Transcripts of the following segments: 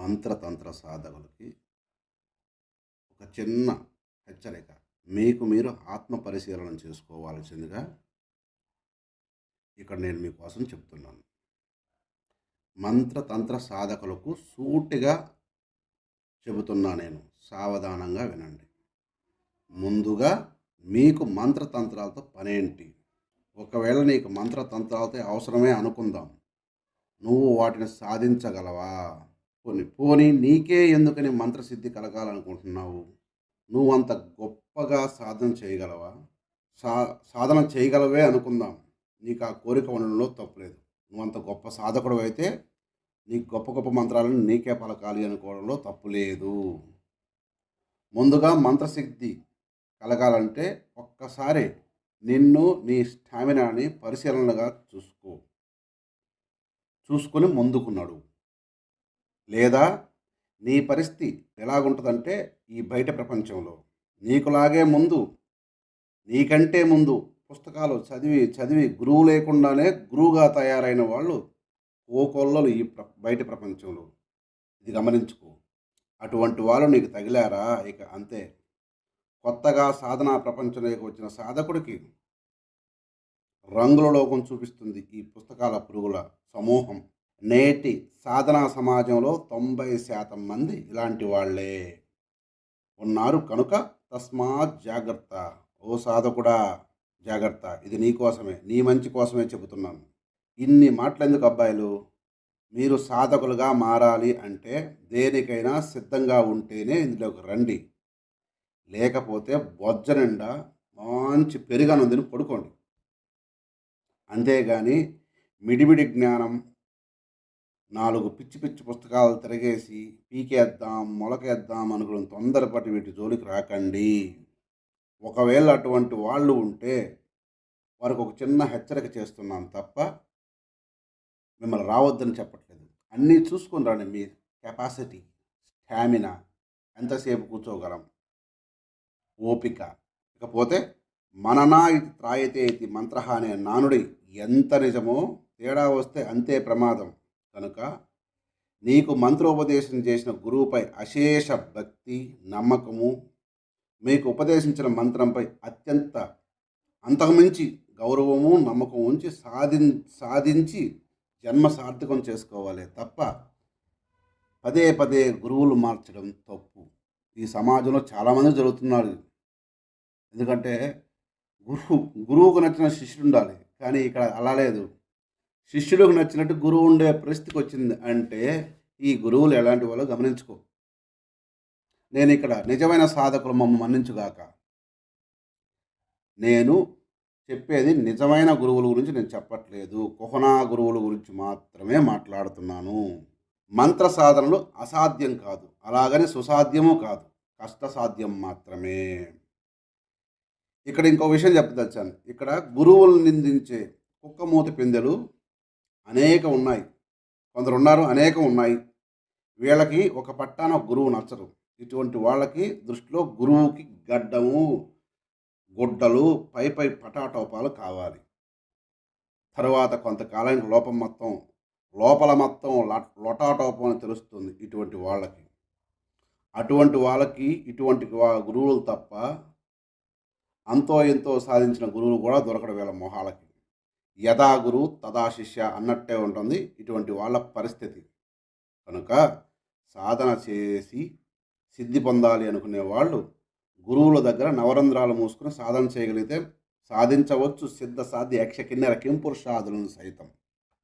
మంత్రతంత్ర సాధకులకి ఒక చిన్న హెచ్చరిక. మీకు మీరు ఆత్మ పరిశీలన చేసుకోవాల్సిందిగా ఇక్కడ నేను మీకోసం చెప్తున్నాను. మంత్రతంత్ర సాధకులకు సూటిగా చెబుతున్నా నేను. సావధానంగా వినండి. ముందుగా మీకు మంత్రతంత్రాలతో పనేంటి? ఒకవేళ నీకు మంత్రతంత్రాలతో అవసరమే అనుకుందాం. నువ్వు వాటిని సాధించగలవా? పోని పోనీ నీకే ఎందుకని మంత్రసిద్ధి కలగాలనుకుంటున్నావు? నువ్వు అంత గొప్పగా సాధన చేయగలవా? సా సాధన చేయగలవే అనుకుందాం. నీకు ఆ కోరిక ఉండడంలో తప్పులేదు. నువ్వు అంత గొప్ప సాధకుడు అయితే నీకు గొప్ప గొప్ప మంత్రాలను నీకే పలకాలి అనుకోవడంలో తప్పులేదు. ముందుగా మంత్రసిద్ధి కలగాలంటే ఒక్కసారి నిన్ను నీ స్టామినాని పరిశీలనగా చూసుకో. చూసుకొని ముందుకున్నాడు లేదా నీ పరిస్థితి ఎలాగుంటుందంటే ఈ బయట ప్రపంచంలో నీకులాగే ముందు నీకంటే ముందు పుస్తకాలు చదివి చదివి గురువు లేకుండానే గురువుగా తయారైన వాళ్ళు కోకొల్లలు ఈ ప్ర బయట ప్రపంచంలో. ఇది గమనించుకో. అటువంటి వాళ్ళు నీకు తగిలారా? ఇక అంతే. కొత్తగా సాధనా ప్రపంచంలోకి వచ్చిన సాధకుడికి రంగుల లోకం చూపిస్తుంది ఈ పుస్తకాల పురుగుల సమూహం. నేటి సాధనా సమాజంలో తొంభై శాతం మంది ఇలాంటి వాళ్ళే ఉన్నారు. కనుక తస్మాత్ జాగ్రత్త. ఓ సాధకుడా జాగ్రత్త. ఇది నీ కోసమే నీ మంచి కోసమే చెబుతున్నాను. ఇన్ని మాటలు ఎందుకు అబ్బాయిలు? మీరు సాధకులుగా మారాలి అంటే దేనికైనా సిద్ధంగా ఉంటేనే ఇందులోకి రండి. లేకపోతే బొజ్జ నిండా మంచి పెరుగనుందిని పడుకోండి. అంతేగాని మిడిమిడి జ్ఞానం నాలుగు పిచ్చి పిచ్చి పుస్తకాలు తిరగేసి పీకేద్దాం మొలకేద్దాం అనుకుని తొందరపడి వీటి జోలికి రాకండి. ఒకవేళ అటువంటి వాళ్ళు ఉంటే వారికి ఒక చిన్న హెచ్చరిక చేస్తున్నాను తప్ప మిమ్మల్ని రావద్దని చెప్పట్లేదు. అన్నీ చూసుకొని రండి మీ కెపాసిటీ స్టామినా ఎంతసేపు కూర్చోగలం ఓపిక. ఇకపోతే మననా ఇది త్రాయతే ఇది మంత్ర అనే నానుడి ఎంత నిజమో తేడా వస్తే అంతే ప్రమాదం. కనుక నీకు మంత్రోపదేశం చేసిన గురువుపై అశేష భక్తి నమ్మకము మీకు ఉపదేశించిన మంత్రంపై అత్యంత అంతకుమించి గౌరవము నమ్మకం ఉంచి సాధి సాధించి జన్మ సార్థకం చేసుకోవాలి తప్ప పదే పదే గురువులు మార్చడం తప్పు. ఈ సమాజంలో చాలామంది జరుగుతున్నారు. ఎందుకంటే గురువు గురువుకు నచ్చిన శిష్యుడు ఉండాలి. కానీ ఇక్కడ అలా లేదు. శిష్యులకు నచ్చినట్టు గురువు ఉండే పరిస్థితికి వచ్చింది అంటే ఈ గురువులు ఎలాంటి వాళ్ళో గమనించుకో. నేను ఇక్కడ నిజమైన సాధకులు మమ్మ మన్నించుగాక. నేను చెప్పేది నిజమైన గురువుల గురించి నేను చెప్పట్లేదు. కుహనా గురువుల గురించి మాత్రమే మాట్లాడుతున్నాను. మంత్ర సాధనలు అసాధ్యం కాదు. అలాగని సుసాధ్యము కాదు. కష్టసాధ్యం మాత్రమే. ఇక్కడ ఇంకో విషయం చెప్పదచ్చాను ఇక్కడ గురువులు నిందించే కుక్కమూతి పిందెలు అనేక ఉన్నాయి కొందరు ఉన్నారు అనేకం ఉన్నాయి వీళ్ళకి ఒక పట్టాన ఒక గురువు నచ్చరు. ఇటువంటి వాళ్ళకి దృష్టిలో గురువుకి గడ్డము గుడ్డలు పై పై పటాటోపాలు కావాలి. తర్వాత కొంతకాలానికి లోపం మొత్తం లోపల మొత్తం లట్- లొటాటోపం అని తెలుస్తుంది ఇటువంటి వాళ్ళకి. అటువంటి వాళ్ళకి ఇటువంటి వా- గురువులు తప్ప అంతో ఎంతో సాధించిన గురువులు కూడా దొరకడం వీళ్ళ మొహాలకి. యథా గురు తదా శిష్య అన్నట్టే ఉంటుంది. ఇటువంటి వాళ్ళ పరిస్థితి. కనుక సాధన చేసి సిద్ధి పొందాలి అనుకునే వాళ్ళు గురువుల దగ్గర నవరంధ్రాలు మూసుకుని సాధన చేయగలిగితే సాధించవచ్చు. సిద్ధ సాధ్య యక్ష కిన్నెర కింపురుషాదులను సైతం.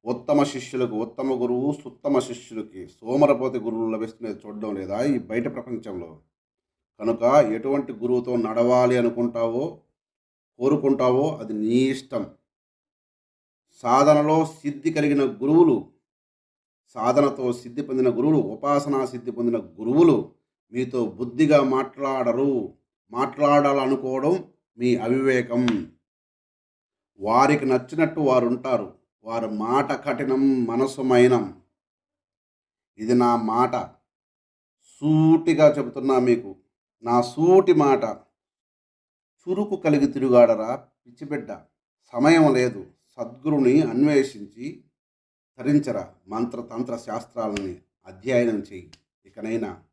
ఉత్తమ శిష్యులకు ఉత్తమ గురువు సుత్తమ శిష్యులకి సోమరపోతి గురువులు లభిస్తున్నది చూడడం లేదా ఈ బయట ప్రపంచంలో. కనుక ఎటువంటి గురువుతో నడవాలి అనుకుంటావో కోరుకుంటావో అది నీ ఇష్టం. సాధనలో సిద్ధి కలిగిన గురువులు సాధనతో సిద్ధి పొందిన గురువులు ఉపాసనా సిద్ధి పొందిన గురువులు మీతో బుద్ధిగా మాట్లాడరు. మాట్లాడాలనుకోవడం మీ అవివేకం. వారికి నచ్చినట్టు వారు ఉంటారు వారి మాట కఠినం మనసు మైనం. ఇది నా మాట. సూటిగా చెబుతున్నా మీకు నా సూటి మాట. చురుకు కలిగి తిరుగాడరా పిచ్చిబిడ్డ. సమయం లేదు. సద్గురుని అన్వేషించి తరించరా మంత్రతంత్ర శాస్త్రాలని అధ్యయనం చేయి. ఇకనైనా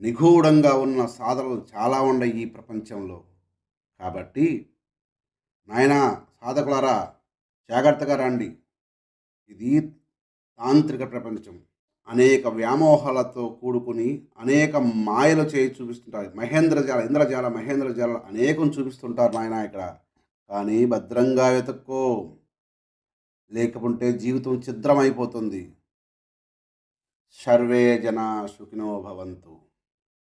నిగూఢంగా ఉన్న సాధనలు చాలా ఉన్నాయి ఈ ప్రపంచంలో. కాబట్టి నాయన సాధకులారా జాగ్రత్తగా రండి. ఇది తాంత్రిక ప్రపంచం. అనేక వ్యామోహాలతో కూడుకుని అనేక మాయలు చేయి చూపిస్తుంటారు. మహేంద్రజాల ఇంద్రజాల మహేంద్రజాల అనేకం చూపిస్తుంటారు నాయన ఇక్కడ. కానీ భద్రంగా వెతుక్కో. లేకపోతే జీవితం ఛిద్రమైపోతుంది. సర్వే జన సుఖినో భవంతు.